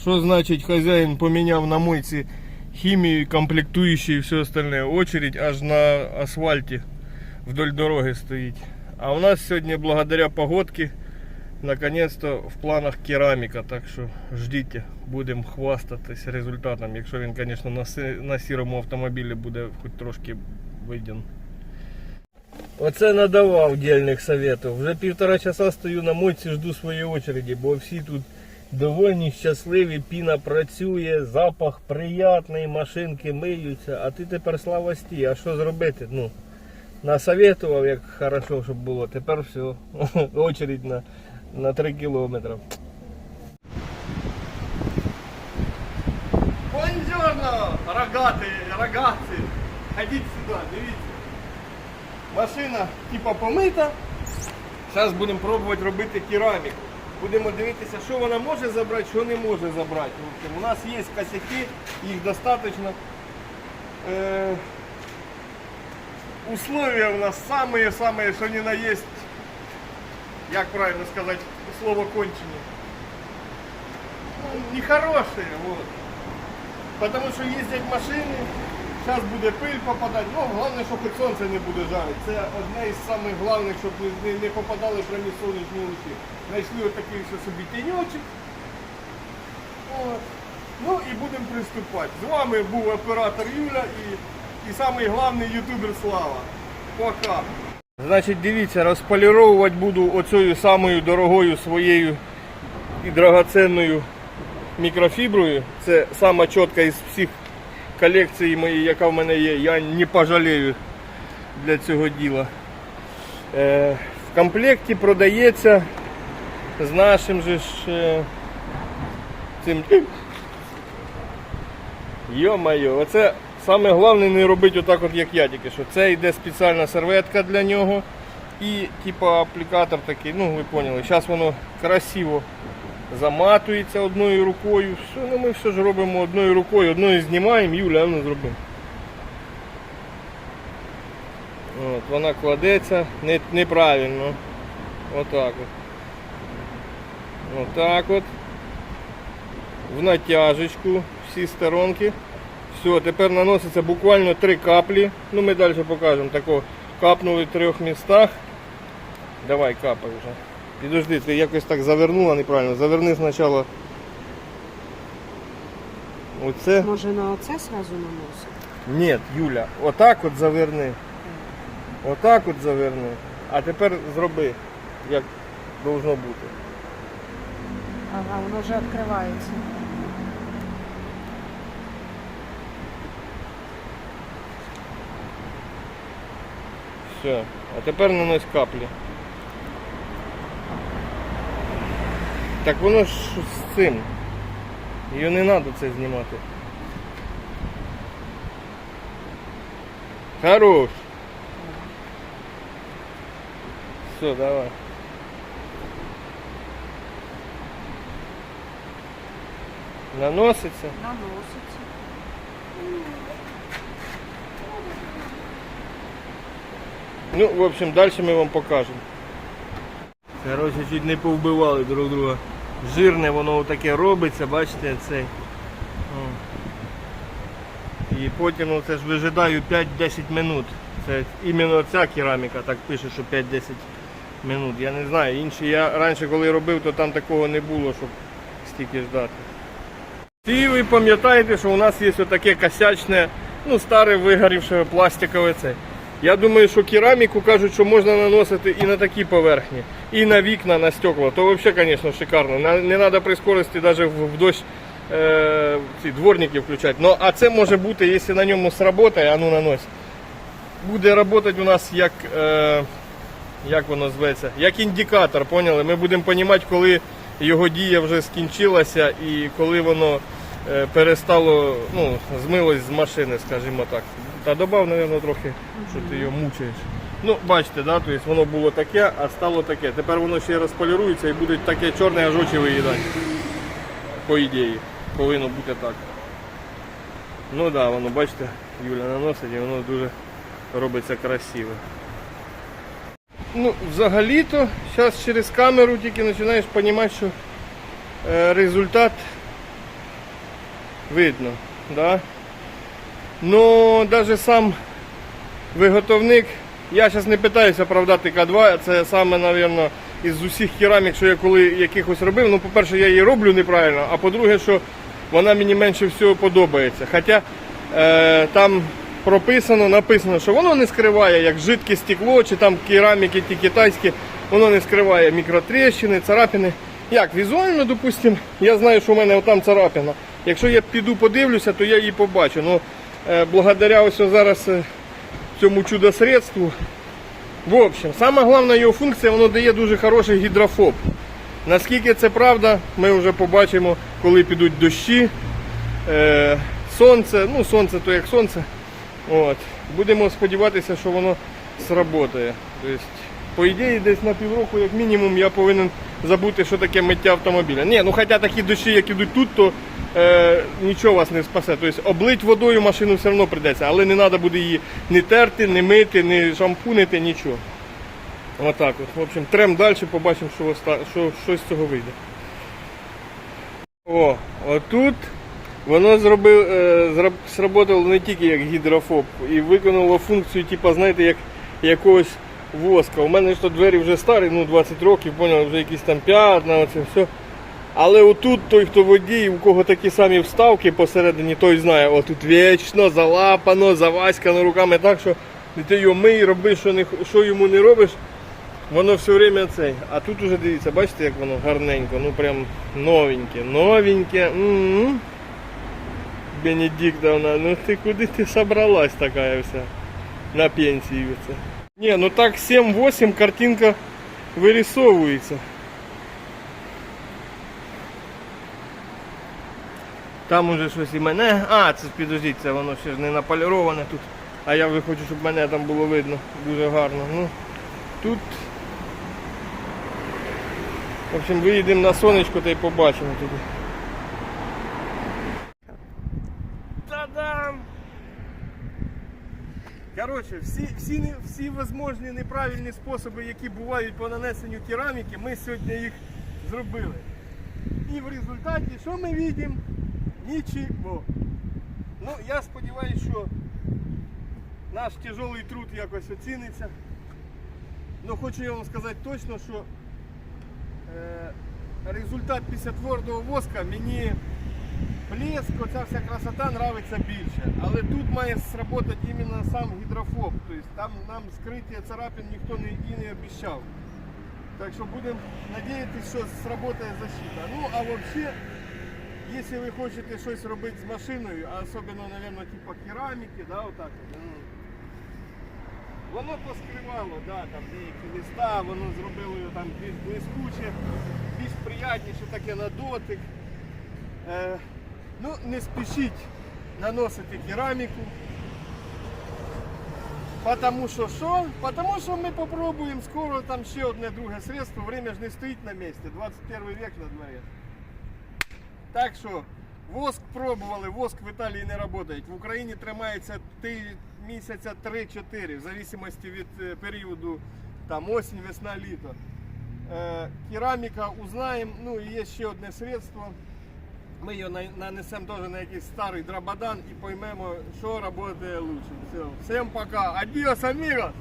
Що значить хазяїн поміняв на мойці хімію, комплектуючі і все остальне. Очередь аж на асфальті вдоль дороги стоїть. А у нас сьогодні, благодаря погодці, наконец-то в планах кераміка. Так що ждіть, будемо хвастатись результатом, якщо він, звісно, на, си- на сірому автомобілі буде хоч трошки виден. Оце надавав дільних советів. Вже півтора часа стою на мойці, жду своєї очереді, бо всі тут довольні, щасливі, піна працює, запах приятний, машинки миються, а ти тепер слава сті. А що зробити? Ну, насоветував, як хорошо, щоб було. Тепер все. Очередь на, на 3 кілометри. Buongiorno, рогати, рогатці. Ходіть сюди, дивіться. Машина типа помита. Зараз будемо пробувати робити кераміку. Будемо дивитися, що вона може забрати, що не може забрати. Общем, у нас є косяки, їх достатньо. Е, условия у нас самые-самые, что ни на есть, як правильно сказать, слово кончені. Ну, нехорошие, вот. Потому що їздять машини, зараз буде пиль попадати. Ну, головне, щоб сонце не буде жарити. Це одне із самих головних, щоб не, не попадали прямі сонячні лучі. Знайшли отакий що собі тіньочок. Ну і будемо приступати. З вами був оператор Юля і, і самий головний ютубер Слава. Пока. Значить, дивіться, розполіровувати буду оцею самою дорогою своєю і драгоценною мікрофіброю. Це сама чітка із всіх колекцій моєї, яка в мене є. Я не пожалею для цього діла. Е, в комплекті продається з нашим же ж е, цим. Йо-моє, оце саме головне не робити отак, от як я тільки що. Це йде спеціальна серветка для нього. І типа аплікатор такий, ну ви поняли, зараз воно красиво заматується одною рукою. Все, ну ми все ж робимо одною рукою, одною знімаємо, Юля, ну зробимо. От, вона кладеться не, неправильно. Отак от. Отак от. В натяжечку всі сторонки. Все, тепер наноситься буквально три каплі. Ну ми далі покажемо. Тако капнули в трьох містах. Давай капай вже. Підожди, ти якось так завернула неправильно. Заверни спочатку. Оце. Може на оце сразу наносити? Ні, Юля, отак от заверни. Отак от заверни. А тепер зроби, як должно бути. Ага, воно вже відкривається. Все. А тепер нанось каплі. Так воно ж з цим. Її не треба це знімати. Хорош. Все, давай. Наноситься. Наноситься. Ну, в общем, далі ми вам покажемо. Коротше, чуть не повбивали друг друга. Жирне воно таке робиться, бачите, цей. І потім ну, це ж вижидаю 5-10 минут. Це іменно ця кераміка так пише, що 5-10 минут. Я не знаю. Інші я раніше коли робив, то там такого не було, щоб стільки ждати. І ви пам'ятаєте, що у нас є таке косячне, ну старе вигорівше пластикове це. Я думаю, що кераміку кажуть, що можна наносити і на такі поверхні, і на вікна, на стекла. То взагалі, звісно, шикарно. Не треба при скорості навіть в, дощ е, ці дворники включати. Ну, а це може бути, якщо на ньому сработає, а ну нанось. Буде працювати у нас як, е, як воно зветься, як індикатор, поняли? Ми будемо розуміти, коли його дія вже скінчилася і коли воно перестало, ну, змилось з машини, скажімо так. Та добав, мабуть, трохи, що ти його мучаєш. Ну, бачите, да? тобто воно було таке, а стало таке. Тепер воно ще розполірується і буде таке чорне, аж очі виїдати. По ідеї. Повинно бути так. Ну так, да, воно, бачите, Юля наносить і воно дуже робиться красиво. Ну, взагалі-то, зараз через камеру тільки починаєш розуміти, що е, результат Видно, да? Ну, навіть сам виготовник, я зараз не питаюся оправдати К2, це саме, мабуть, із усіх керамік, що я коли якихось робив. Ну, по-перше, я її роблю неправильно, а по-друге, що вона мені менше всього подобається. Хоча е, там прописано, написано, що воно не скриває, як жидке стекло, чи там кераміки ті китайські, воно не скриває мікротріщини, царапини. Як візуально, допустимо, я знаю, що в мене там царапина. Якщо я піду подивлюся, то я її побачу. Ну, е, благодаря ось зараз е, цьому чудо-средству. В общем, саме головна його функція, воно дає дуже хороший гідрофоб. Наскільки це правда, ми вже побачимо, коли підуть дощі, е, сонце, ну сонце то як сонце. От. Будемо сподіватися, що воно сработає. Тобто, по ідеї, десь на півроку, як мінімум, я повинен забути, що таке миття автомобіля. Ні, ну хоча такі дощі, як ідуть тут, то е, нічого вас не спасе. Тобто облить водою машину все одно прийдеться, але не треба буде її не терти, не мити, не шампунити, нічого. Отак от. В общем, трем далі, побачимо, що, оста- що, що з цього вийде. О, отут воно зробив, е, зроб, сработало не тільки як гідрофоб, і виконало функцію, типу, знаєте, як якогось воска. У мене ж то двері вже старі, ну 20 років, поняли, вже якісь там п'ятна, оце все. Але отут той, хто водій, у кого такі самі вставки посередині, той знає, отут вічно залапано, заваськано руками так, що ти його мий, роби, що, не, що йому не робиш, воно все время цей. А тут уже дивіться, бачите, як воно гарненько, ну прям новеньке, новеньке. М-м. Бенедиктовна, ну ти куди ти собралась така вся на пенсії це. Ні, ну так 7-8 картинка вирисовується. Там уже щось і мене. А, це підождіть, це воно ще ж не наполіроване тут. А я вже хочу, щоб мене там було видно дуже гарно. Ну, тут. В общем, виїдемо на сонечко та й побачимо тоді. Та-дам! Коротше, всі, всі, всі возможні неправильні способи, які бувають по нанесенню кераміки, ми сьогодні їх зробили. І в результаті, що ми бачимо? Нічого. Ну, я сподіваюся, що наш тяжелий труд якось оціниться. Ну, хочу я вам сказати точно, що е, результат після твердого воска мені блеск, оця вся красота нравиться більше. Але тут має сработати іменно сам гідрофоб. Тобто там нам скриття царапин ніхто не, і не обіцяв. Так що будемо надіятися, що сработає защита. Ну, а взагалі, якщо ви хочете щось робити з машиною, а особливо, мабуть, типу кераміки, да, отак, от, ну, воно поскривало, да, там деякі листа, воно зробило його там більш блискуче, більш приятніше таке на дотик. Е, ну, не спішіть наносити кераміку. Потому що що? Потому що ми попробуємо скоро там ще одне друге средство. Время ж не стоїть на місці. 21 век на дворі. Так що воск пробували, воск в Італії не працює. В Україні тримається місяця 3-4, в зависимості від е, періоду там осінь, весна, літо. Е, кераміка узнаємо, ну і є ще одне средство. Ми його нанесемо теж на якийсь старий драбадан і поймемо, що працює краще. Все. Всім пока. Адіос, амігос!